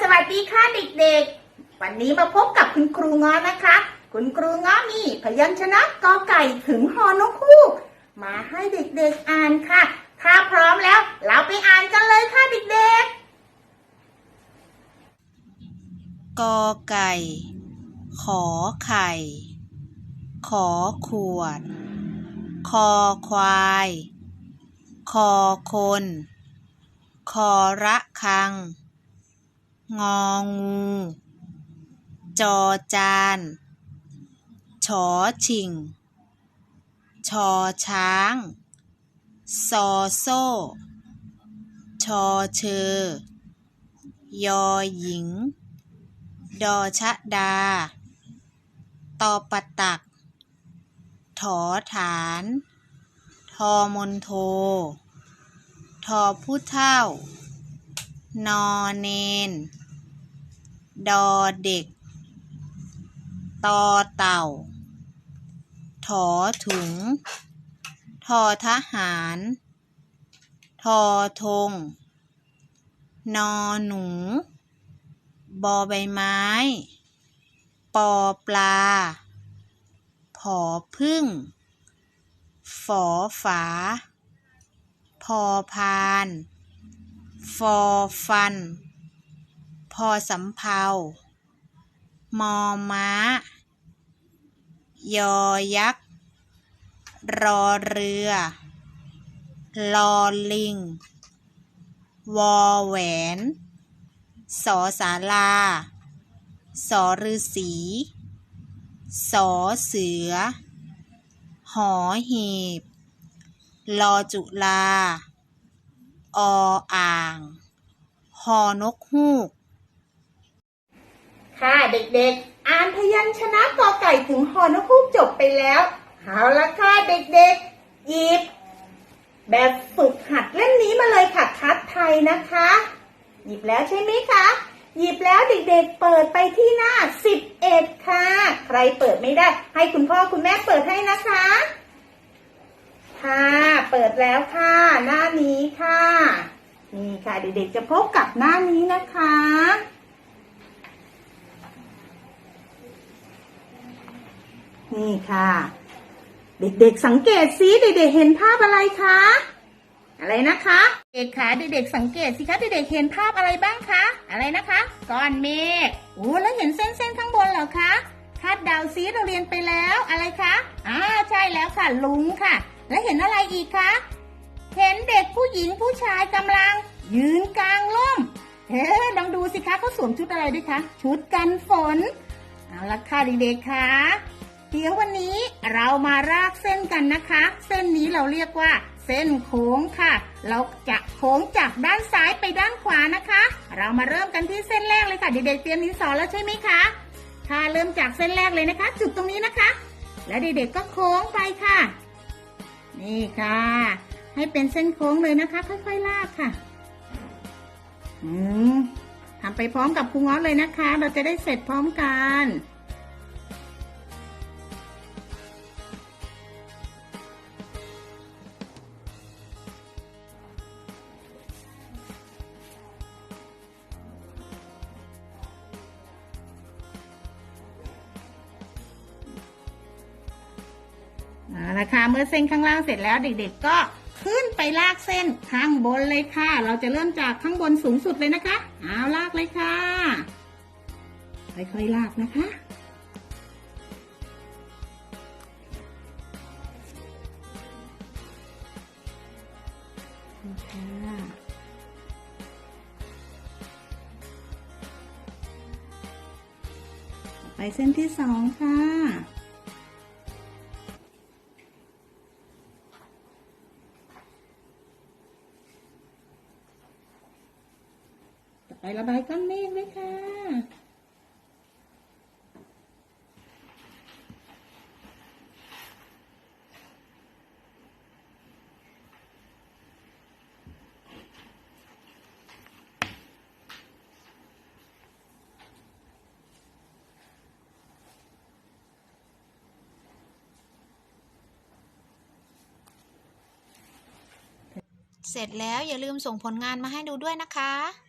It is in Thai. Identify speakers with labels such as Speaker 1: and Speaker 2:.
Speaker 1: สวัสดีค่ะเด็กๆ วันนี้มาพบกับคุณครูง้อนะคะ คุณครูง้อมีพยัญชนะกอไก่ถึงฮอนกฮูกมาให้เด็กๆอ่านค่ะ ถ้าพร้อมแล้ว เราไปอ่านกันเลยค่ะเด็กๆ
Speaker 2: กอไก่ ขอไข่ ขอขวด คอควาย คอคน คอระคัง งองู จอจานชอชิง ชอช้าง ซอโซ่ ชอเชอยอหญิง ดอชะดา ตอปะตัก ถอฐาน ทอมนโท ทอผู้เท่านอเนน ดอเด็ก ตอเต่า ถอถุง ทอทหาร ทอธง นอหนู บอใบไม้ ปอปลา ผอพึ่ง ฝอฝา พอพาน ฟอฟันพอ สำเภา มอม้า ยอยักษ์ รอเรือ ลอลิง วอแหวน สอสาลา สอฤาษีสอเสือ หอหีบ ลอจุลา ออ่าง หอนกฮูก
Speaker 1: ค่ะเด็กๆ อ่านพยัญชนะกอไก่ถึงฮอนกฮูกจบไปแล้วเอาละค่ะเด็กๆ หยิบ แบบฝึกหัดเล่มนี้มาเลยค่ะคัดไทยนะคะ หยิบแล้วใช่ไหมคะ หยิบแล้วเด็กๆ เปิดไปที่หน้า 11 ค่ะ ใครเปิดไม่ได้ ให้คุณพ่อคุณแม่เปิดให้นะคะ ค่ะ เปิดแล้วค่ะ หน้านี้ค่ะ นี่ค่ะเด็กๆ จะพบกับหน้านี้นะคะ นี่ค่ะ เด็กๆสังเกตซิเด็กๆเห็นภาพอะไรคะอะไรนะคะเด็กคะเด็กๆสังเกตสิคะเด็กๆเห็นภาพอะไรบ้างคะอะไรนะคะก้อนเมฆโอ้แล้วเห็นเส้นๆข้างบนเหรอคะคาดดาวซิเราเรียนไปแล้วอะไรคะอ่าใช่แล้วค่ะลุงค่ะ แล้วเห็นอะไรอีกคะเห็นเด็กผู้หญิงผู้ชายกำลัง ยืนกลางร่มเฮ้ลองดูสิคะเขาสวมชุดอะไรด้วยคะชุดกันฝนเอาละค่ะเด็กๆค่ะ เดี๋ยววันนี้เรามารากเส้นกันนะคะ เส้นนี้เราเรียกว่า เส้นโค้งค่ะ เราจะโค้งจากด้านซ้ายไปด้านขวานะคะ เรามาเริ่มกันที่เส้นแรกเลยค่ะเด็กๆเตรียมดินสอแล้วใช่ไหมคะค่ะเริ่มจากเส้นแรกเลยนะคะ จุดตรงนี้นะคะ แล้วเด็กๆก็โค้งไปค่ะ นี่ค่ะ ให้เป็นเส้นโค้งเลยนะคะ ค่อยๆลากค่ะอืมทำไปพร้อมกับครูง้อเลยนะคะ เราจะได้เสร็จพร้อมกัน เอาละค่ะเมื่อเส้นข้างล่างเสร็จแล้วเด็กๆก็ขึ้นไปลากเส้นข้างบนเลยค่ะ เราจะเริ่มจากข้างบนสูงสุดเลยนะคะเอาลากเลยค่ะ ค่อยๆลากนะคะไปเส้นที่สองค่ะ ประบายก้อนเมฆเลยค่ะ
Speaker 2: เสร็จแล้วอย่าลืมส่งผลงานมาให้ดูด้วยนะคะ